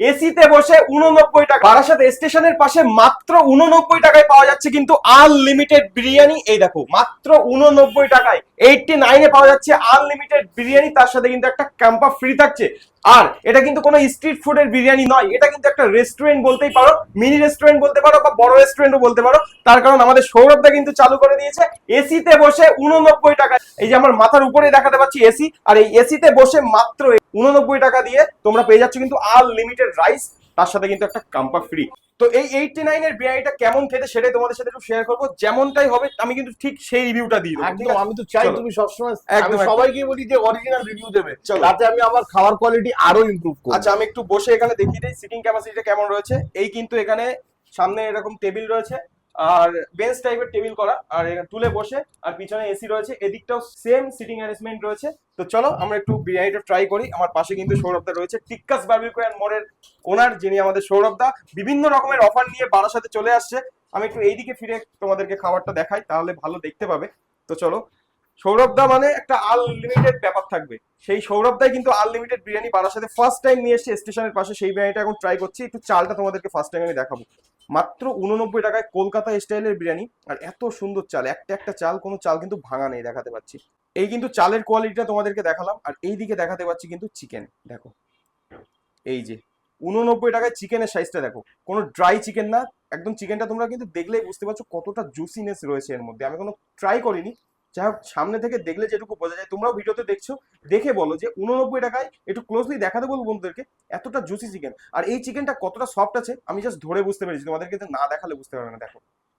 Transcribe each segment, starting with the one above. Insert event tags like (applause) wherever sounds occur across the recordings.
এসিতে বসে উননব্বই টাকা। বারাসাত স্টেশনের পাশে মাত্র উননব্বই টাকায় পাওয়া যাচ্ছে কিন্তু আনলিমিটেড বিরিয়ানি। এই দেখো, মাত্র উননব্বই টাকায়। এইটটি নাইনে পাওয়া যাচ্ছে আনলিমিটেড বিরিয়ানি, তার সাথে কিন্তু একটা ক্যাম্পা ফ্রি থাকছে। আর এটা কিন্তু কোনো স্ট্রিট ফুডের বিরিয়ানি নয়, এটা কিন্তু একটা রেস্টুরেন্ট বলতেই পারো মিনি রেস্টুরেন্ট বলতে পারো বা বড় রেস্টুরেন্টও বলতে পারো। তার কারণ আমাদের সৌরভটা কিন্তু চালু করে দিয়েছে এসিতে বসে উননব্বই টাকা। এই যে আমার মাথার উপরে দেখাতে পাচ্ছি এসি আর এই এসিতে বসে মাত্র উননব্বই টাকা দিয়ে তোমরা পেয়ে যাচ্ছ কিন্তু আনলিমিটেড রাইস তার সাথে কিন্তু একটা কাম্পা ফ্রি তো এই এইটটি নাইন এর বিরিয়ানিটা কেমন খেতে সেটাই তোমাদের সাথে একটু শেয়ার করব। যেমনটাই হবে আমি কিন্তু ঠিক সেই রিভিউটা দিই দেবো একদম আমি তো চাই তুমি সবসময় আমি সবাইকে বলি যে অরিজিনাল রিভিউ দেবে তাতে আমি আমার খাওয়ার কোয়ালিটি আরও ইমপ্রুভ করি আচ্ছা আমি একটু বসে এখানে দেখিয়ে দিই সিটিং ক্যাপাসিটিটা কেমন রয়েছে। এই কিন্তু এখানে সামনে এরকম টেবিল রয়েছে। আর বেঞ্চ টাইপের টেবিল করা, আর তুলে বসে, আর পিছনে এসি রয়েছে, এদিকটাও সেম সিটিং অ্যারেঞ্জমেন্ট রয়েছে। তো চলো, আমরা একটু বিরিয়ানিটা ট্রাই করি। আমার পাশে কিন্তু সৌরভদা রয়েছে টিক্কাস বার্বিকিউ অ্যান্ড মোড়ের ওনার যিনি আমাদের সৌরভদা বিভিন্ন রকমের অফার নিয়ে বারাসাতে চলে আসছে। আমি একটু এইদিকে ফিরে তোমাদেরকে খাবারটা দেখাই, তাহলে ভালো দেখতে পাবে। তো চলো সৌরভদা মানে একটা আনলিমিটেড ব্যাপার থাকবে। সেই সৌরভদাই কিন্তু আনলিমিটেড বিরিয়ানি বারাসাতে ফার্স্ট টাইম নিয়ে এসেছে স্টেশনের পাশে। সেই বিরিয়ানিটা এখন ট্রাই করছি। একটু চালটা তোমাদেরকে ফার্স্ট টাইম আমি দেখাবো। মাত্র উননব্বই টাকায় কলকাতা স্টাইলের বিরিয়ানি। আর এত সুন্দর চাল। একটা একটা চাল, কোনো চাল কিন্তু ভাঙা নেই, দেখাতে পাচ্ছি। এই কিন্তু চালের কোয়ালিটিটা তোমাদেরকে দেখালাম। আর এই দিকে দেখাতে পাচ্ছি কিন্তু চিকেন দেখো। এই যে, উননব্বই টাকায় চিকেনের সাইজটা দেখো। কোনো ড্রাই চিকেন না। একদম চিকেনটা তোমরা কিন্তু দেখলেই বুঝতে পারছ কতটা জুসিনেস রয়েছে এর মধ্যে। আমি কোনো ট্রাই করিনি। যাই হোক, সামনে থেকে দেখলে যেটুকু বোঝা যায়, তোমরাও ভিডিওতে দেখছ, দেখে বলো যে উননব্বই টাকায় একটু ক্লোজলি দেখাতে বলব বন্ধুদেরকে, এতটা জুসি চিকেন আর এই চিকেনটা কতটা সফট আছে, আমি জাস্ট ধরে বুঝতে পেরেছি, তোমাদেরকে না দেখালে বুঝতে পারবে না, দেখো।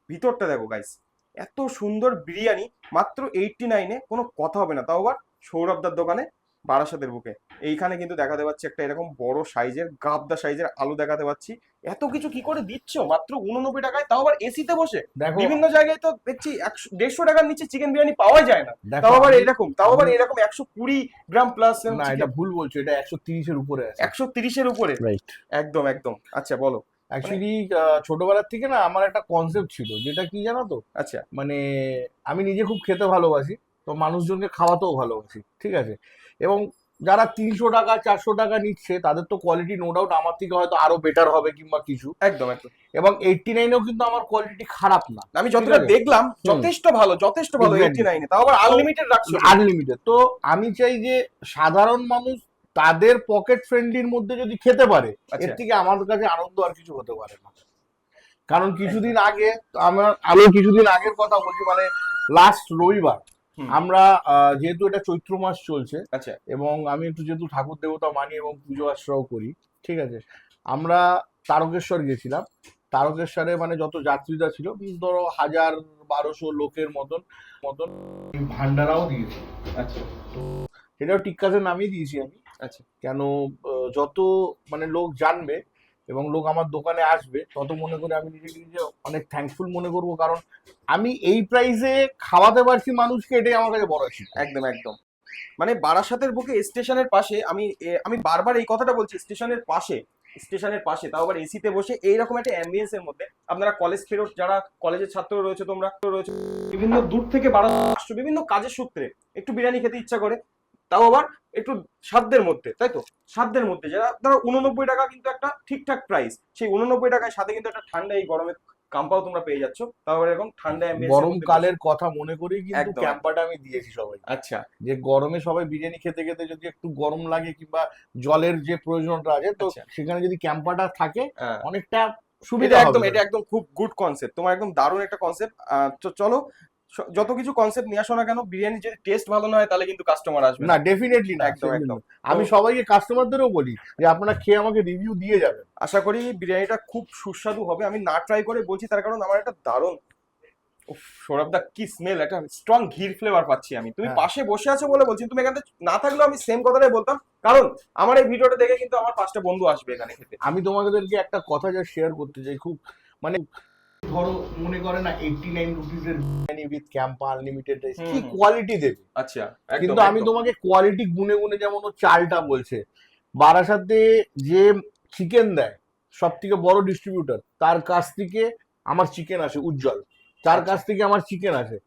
ভিতরটা দেখো গাইস এত সুন্দর বিরিয়ানি, মাত্র এইটটি নাইনে কোনো কথা হবে না। তাও আবার সৌরভদার দোকানে বারাসাতের বুকে। এইখানে কিন্তু দেখাতে পাচ্ছি একটা এরকম বড় সাইজের গাবদা সাইজের আলু দেখাতে পাচ্ছি। এত কিছু কি করে দিচ্ছ? মাত্র উননব্বই টাকায়? তাও আবার এসিতে বসে? বিভিন্ন জায়গায় তো দেখছি একশো দেড়শো টাকার নিচে চিকেন বিরিয়ানি পাওয়া যায় না। তাও আবার এরকম তাও আবার এরকম একশো কুড়ি গ্রাম প্লাস না এটা ভুল বলছো এটা একশো তিরিশের উপরে একশো তিরিশের উপরে? একদম একদম। আচ্ছা বলো। অ্যাকচুয়ালি ছোটবেলার থেকে না আমার একটা কনসেপ্ট ছিল যেটা কি জানো তো? আচ্ছা। মানে আমি নিজে খুব খেতে ভালোবাসি তো মানুষজনকে খাওয়াতেও ভালোবাসি ঠিক আছে? এবং যারা তিনশো টাকা চারশো টাকা নিচ্ছে তাদের তো কোয়ালিটি নো ডাউট আমার থেকে হয়তো আরও বেটার হবে কিংবা কিছু। একদম একদম। এবং এইটটি নাইনেও কিন্তু আমার কোয়ালিটি খারাপ না। আমি যতটা দেখলাম যথেষ্ট ভালো যথেষ্ট ভালো Exactly. এইটি নাইনে তাও আবার আনলিমিটেড রাখছো আনলিমিটেড তো আমি চাই যে সাধারণ মানুষ তাদের পকেট ফ্রেন্ডলির মধ্যে যদি খেতে পারে এর আচ্ছা। থেকে আমার কাছে আনন্দ আর কিছু হতে পারে না। কারণ কিছুদিন আগে আমার আমি কিছুদিন আগের কথা বলছি মানে লাস্ট রবিবার। আমরা যেহেতু এটা চৈত্র মাস চলছে আচ্ছা। এবং আমি একটু যেহেতু ঠাকুর দেবতা মানি এবং পুজো আশ্রাও করি ঠিক আছে আমরা তারকেশ্বর গেছিলাম। তারকেশ্বরে মানে যত যাত্রীরা ছিল ধরো হাজার বারোশো লোকের মতন মতন। ভান্ডারাও দিয়েছে। আচ্ছা। তো সেটাও টিক্কাতে নামিয়ে দিয়েছি আমি। আচ্ছা। কেন যত মানে লোক জানবে এবং লোক আমার দোকানে আসবে, তত মনে করে আমি নিজেকে নিজে অনেক থ্যাঙ্কফুল মনে করব। কারণ আমি এই প্রাইসে খাওয়াতে পারছি মানুষকে, এটাই আমার কাছে বড় ছিল একদম একদম। মানে বারাসাতের বুকে স্টেশনের পাশে, আমি আমি বারবার এই কথাটা বলছি, স্টেশনের পাশে স্টেশনের পাশে, তাও আবার এসিতে বসে এইরকম একটা অ্যাম্বিয়েন্স এর মধ্যে আপনারা কলেজ ফেরত, যারা কলেজের ছাত্র রয়েছে, তোমরা রয়েছে, বিভিন্ন দূর থেকে আসছো, বিভিন্ন কাজের সূত্রে, একটু বিরিয়ানি খেতে ইচ্ছা করে তাও আবার একটু সাধ্যের মধ্যে তাই তো? সাধ্যের মধ্যে যারা ধরো উননব্বই টাকা কিন্তু একটা ঠিকঠাক প্রাইস সেই উননব্বই টাকায় সাথে কিন্তু একটা ঠান্ডা এই গরমে কাম্পাও তোমরা পেয়ে যাচ্ছ। তাও আবার এরকম ঠান্ডা গরমকালের কথা মনে করেই কিন্তু ক্যাম্পাটা আমি দিয়েছি সবাই। আচ্ছা। যে গরমে সবাই বিরিয়ানি খেতে খেতে যদি একটু গরম লাগে কিংবা জলের যে প্রয়োজনটা আছে তো আচ্ছা। সেখানে যদি ক্যাম্পাটা থাকে হ্যাঁ। অনেকটা সুবিধা একদম এটা একদম খুব গুড কনসেপ্ট তোমার একদম দারুণ একটা কনসেপ্ট চলো যত কিছু কনসেপ্ট নিয়ে আসো না কেন বিরিয়ানি যদি টেস্ট ভালো না হয় তাহলে কিন্তু কাস্টমার আসবে না। ডেফিনেটলি না একদম, একদম। আমি সবাইকে কাস্টমারদেরও বলি যে আপনারা খেয়ে আমাকে রিভিউ দিয়ে যাবেন। আশা করি বিরিয়ানিটা খুব সুস্বাদু হবে। আমি না ট্রাই করে বলছি তার কারণ আমার একটা দারুণ সৌরভদা কি স্মেল একটা স্ট্রং ঘির ফ্লেভার পাচ্ছি আমি। তুমি হ্যাঁ। পাশে বসে আছো বলে বলছি তুমি এখানে না থাকলেও আমি সেম কথাটাই বলতাম। কারণ আমার এই ভিডিওটা দেখে কিন্তু আমার পাঁচটা বন্ধু আসবে এখানে খেতে। আমি তোমাদেরকে একটা কথা যা শেয়ার করতে চাই খুব মানে ধরো মনে করে না eighty nine রুপিসের biryani with Campa unlimited rice কি কোয়ালিটি দেবে? আচ্ছা কিন্তু আমি তোমাকে কোয়ালিটি গুনে গুনে যেমন ও চালটা বলছে বারাসাতে যে চিকেন দেয় সব থেকে বড় ডিস্ট্রিবিউটর তার কাছ থেকে আমার চিকেন আসে উজ্জ্বল। তার কাছ থেকে আমার চিকেন আসে।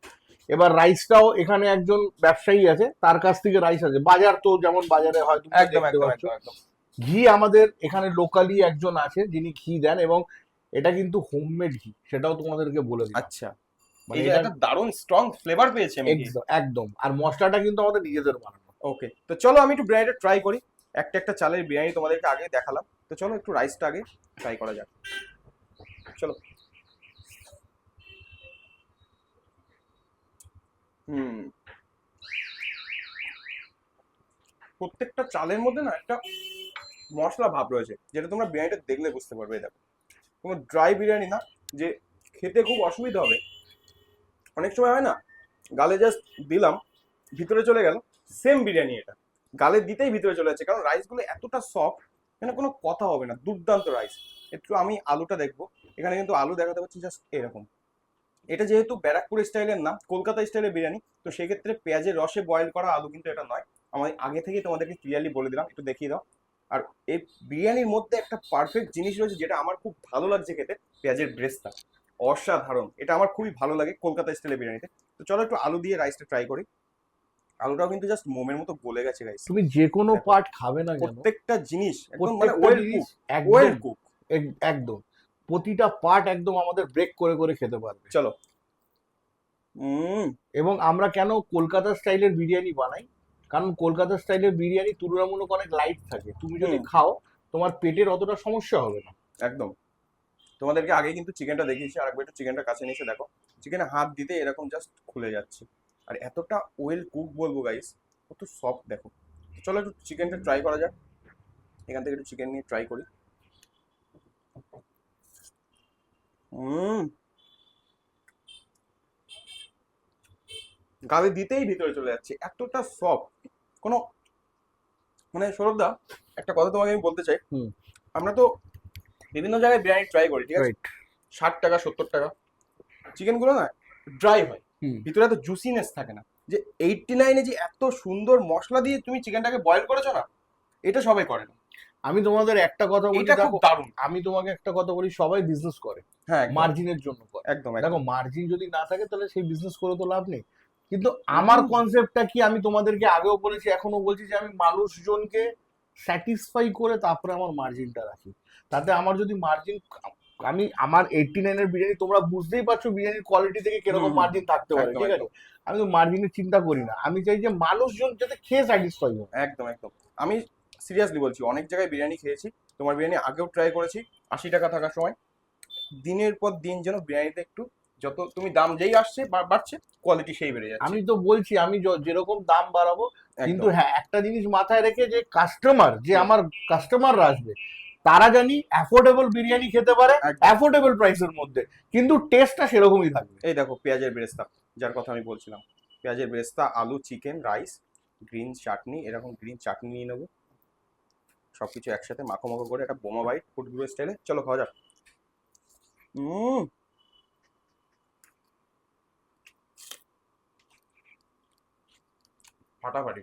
এবার রাইসটাও এখানে একজন ব্যবসায়ী আছে তার কাছ থেকে রাইস আছে বাজার তো যেমন বাজারে হয় একদম একদম পাচ্ছ। একদম একদম। ঘি আমাদের এখানে লোকালি একজন আছে যিনি ঘি দেন এবং এটা কিন্তু হোমমেড ঘি সেটাও তোমাদেরকে বলে দিই আচ্ছা। এই যে একটা দারুণ স্ট্রং ফ্লেভার পেয়েছে আমি একদম একদম। আর মশলাটা কিন্তু আমাদের নিজেদের বানানো। ওকে তো চলো আমি একটু বিরিয়ানিটা ট্রাই করি। একটা একটা চালের বিরিয়ানি তোমাদেরকে আগে দেখালাম। তো চলো একটু রাইসটা আগে ট্রাই করা যাক। চলো। হুম। প্রত্যেকটা চালের মধ্যে না একটা মশলা ভাব রয়েছে যেটা তোমরা বিরিয়ানিটা দেখলে বুঝতে পারবে দেখো। কোনো ড্রাই বিরিয়ানি না, যে খেতে খুব অসুবিধা হবে। অনেক সময় হয় না, গালে জাস্ট দিলাম, ভিতরে চলে গেল সেম বিরিয়ানি এটা। গালে দিতেই ভিতরে চলে যাচ্ছে, কারণ রাইসগুলো এতটা সফট এখানে কোনো কথা হবে না, দুর্দান্ত রাইস একটু আমি আলুটা দেখব, এখানে কিন্তু আলু দেখাতে পাচ্ছি জাস্ট এরকম। এটা যেহেতু ব্যারাকপুর স্টাইলের না, কলকাতা স্টাইলের বিরিয়ানি, তো সেক্ষেত্রে পেঁয়াজের রসে বয়েল করা আলু কিন্তু এটা নয়। আমি আগে থেকে তোমাদেরকে ক্লিয়ারলি বলে দিলাম, একটু দেখিয়ে দাও। আর এই বিরিয়ানির মধ্যে একটা পারফেক্ট জিনিস রয়েছে যেটা আমার খুব ভালো লাগছে খেতে পেঁয়াজের ব্রেস্তা। অসাধারণ। এটা আমার খুবই ভালো লাগে কলকাতা স্টাইলের বিরিয়ানিতে। তো চলো একটু আলু দিয়ে রাইসটা ট্রাই করি। আলুটাও কিন্তু জাস্ট মোমের মতো গলে গেছে গাইস তুমি যে কোনো পার্ট খাবে না কেন। প্রত্যেকটা জিনিস একদম মানে ওয়েল কুক ওয়েল কুক একদম প্রতিটা পার্ট একদম আমাদের ব্রেক করে করে খেতে পারবে। চলো। হুম এবং আমরা কেন কলকাতা স্টাইলের বিরিয়ানি বানাই? কারণ কলকাতা স্টাইলের বিরিয়ানি তুলনামূলক অনেক লাইট থাকে। তুমি যদি খাও তোমার পেটের অতটা সমস্যা হবে না। একদম। তোমাদেরকে আগে কিন্তু চিকেনটা দেখিয়েছি আর একবার একটু চিকেনটা কাছে নিয়ে এসে দেখো। চিকেনে হাত দিতে এরকম জাস্ট খুলে যাচ্ছে। আর এতটা ওয়েল কুক বলব গাইস কত সফট দেখো। চলো একটু চিকেনটা ট্রাই করা যাক। এখান থেকে একটু চিকেন নিয়ে ট্রাই করি। হুম। গালে দিতেই ভিতরে চলে যাচ্ছে। এতটা সফট কোনো মানে সৌরভদা একটা কথা তোমাকে আমি বলতে চাই। আমরা তো বিভিন্ন জায়গায় বিরিয়ানি ট্রাই করি ঠিক আছে? ষাট টাকা সত্তর টাকা। চিকেনগুলো না ড্রাই হয়। ভিতরে এত জুসিনেস থাকে না। যে এইটটি নাইনে যে এত সুন্দর মশলা দিয়ে তুমি চিকেনটাকে বয়েল করেছ না এটা সবাই করে না। আমি তোমাদের একটা কথা বলি দেখো আমি তোমাকে একটা কথা বলি সবাই বিজনেস করে। হ্যাঁ মার্জিনের জন্য করে। একদম দেখো মার্জিন যদি না থাকে তাহলে সেই বিজনেস করে তো লাভ নেই। কিন্তু আমার কনসেপ্টটা কি আমি তোমাদেরকে আগেও বলেছি এখনও বলছি যে আমি মানুষজনকে স্যাটিসফাই করে তারপরে আমার মার্জিনটা রাখি। তাতে আমার যদি মার্জিন আমি আমার এইটটি নাইনের বিরিয়ানি তোমরা বুঝতেই পারছ বিরিয়ানির কোয়ালিটি থেকে কীরকম মার্জিন থাকতে পারে ঠিক আছে? আমি তো মার্জিনের চিন্তা করি না। আমি চাই যে মানুষজন যাতে খেয়ে স্যাটিসফাই হয়। একদম একদম। আমি সিরিয়াসলি বলছি অনেক জায়গায় বিরিয়ানি খেয়েছি তোমার বিরিয়ানি আগেও ট্রাই করেছি আশি টাকা থাকার সময়। দিনের পর দিন যেন বিরিয়ানিতে একটু যত তুমি দাম যেই আসছে বাড়ছে কোয়ালিটি সেই বেড়ে যাচ্ছে। আমি তো বলছি আমি যেরকম দাম বাড়াবো কিন্তু হ্যাঁ একটা জিনিস মাথায় রেখে যে কাস্টমার যে আমার কাস্টমাররা আসবে তারা জানি অ্যাফোর্ডেবল বিরিয়ানি খেতে পারে। অ্যাফোর্ডেবল প্রাইসের মধ্যে কিন্তু টেস্টটা সেরকমই থাকবে। এই দেখো পেঁয়াজের বেরেস্তা যার কথা আমি বলছিলাম। পেঁয়াজের বেরেস্তা আলু চিকেন রাইস গ্রিন চাটনি এরকম গ্রিন চাটনি নিয়ে নেব। সবকিছু একসাথে মাখো মাখো করে একটা বোমা বাইট ফুটগুলো স্টাইলে চলো খাওয়া যাক। উম ফাটাফাটি,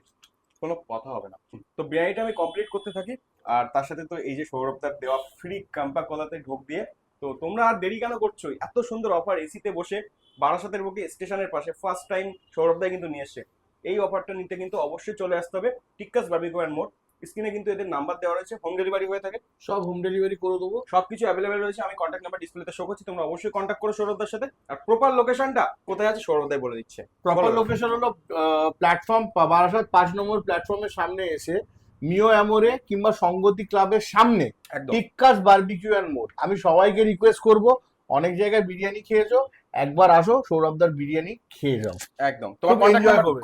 কোনো কথা হবে না। তো বিরিয়ানিটা আমি কমপ্লিট করতে থাকি, আর তার সাথে তো এই যে সৌরভদার দেওয়া ফ্রি কাম্পা কলাতে ঢোক দিয়ে, তো তোমরা আর দেরি কেন করছ? এত সুন্দর অফার এসিতে বসে, বারাসাতের বুকে স্টেশনের পাশে ফার্স্ট টাইম সৌরভদাই কিন্তু নিয়ে এসছে। এই অফারটা নিতে কিন্তু অবশ্যই চলে আসতে হবে। টিক্কাস বার্বিকো অ্যান্ড মোড স্ক্রিনে কিন্তু এদের নাম্বার দেওয়া রয়েছে হোম ডেলিভারি হয়ে থাকে। সব হোম ডেলিভারি করে দেবো। সবকিছু অ্যাভেলেবেল রয়েছে আমি কন্ট্যাক্ট নাম্বার ডিসপ্লেতে শো করছি তোমরা অবশ্যই কন্ট্যাক্ট করো সৌরভদার সাথে। আর প্রপার লোকেশনটা কোথায় আছে সৌরভদাই বলে দিচ্ছে। প্রপার লোকেশন হলো প্ল্যাটফর্ম বারাসাত পাঁচ নম্বর প্ল্যাটফর্মের সামনে এসে মিও অ্যামোরে কিংবা সঙ্গতি ক্লাবের সামনে টিক্কাস বারবিকিউ অ্যান্ড মোড আমি সবাইকে রিকোয়েস্ট করব অনেক জায়গায় বিরিয়ানি খেয়েছো একবার আসো সৌরভদার বিরিয়ানি খেয়ে যাও। একদম। তোমার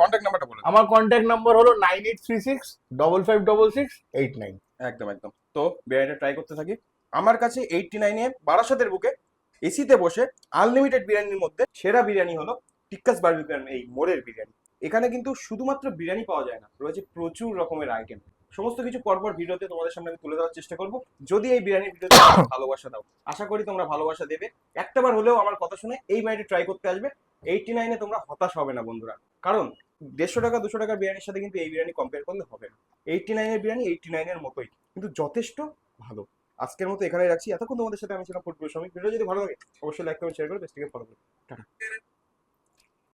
কন্ট্যাক্ট নাম্বারটা বলে। আমার কন্ট্যাক্ট নাম্বার হলো nine eight three six double five double six eight nine একদম একদম। তো বিরিয়ানিটা ট্রাই করতে থাকি। আমার কাছে এইটটি নাইনে বারাসাতের বুকে এসিতে বসে আনলিমিটেড বিরিয়ানির মধ্যে সেরা বিরিয়ানি হলো টিক্কাস বার্বিকান এই মোড়ের বিরিয়ানি। এখানে কিন্তু শুধুমাত্র বিরিয়ানি পাওয়া যায় না রয়েছে প্রচুর রকমের আইটেম সমস্ত কিছু পরপর ভিডিওতে তোমাদের সামনে আমি তুলে দেওয়ার চেষ্টা করব। যদি এই বিরিয়ানি ভিডিওতে (coughs) ভালোবাসা দাও আশা করি তোমরা ভালোবাসা দেবে। একটাবার হলেও আমার কথা শুনে এই বাড়িটি ট্রাই করতে আসবে। এইটি নাইনে তোমরা হতাশ হবে না বন্ধুরা। কারণ দেড়শো টাকা দুশো টাকার বিরিয়ানির সাথে কিন্তু এই বিরিয়ানি কম্পেয়ার করলে হবে না। এইটটি নাইনের বিরিয়ানি এইটটি নাইনের মতোই। কিন্তু যথেষ্ট ভালো। আজকের মতো এখানেই রাখছি। এতক্ষণ তোমাদের সাথে আমি ছিলাম ফুটবল শ্রমিক ভিডিও যদি ভালো লাগে অবশ্যই লাইক করবে শেয়ার করবে বেশ থেকে ফলো করবে টাটা।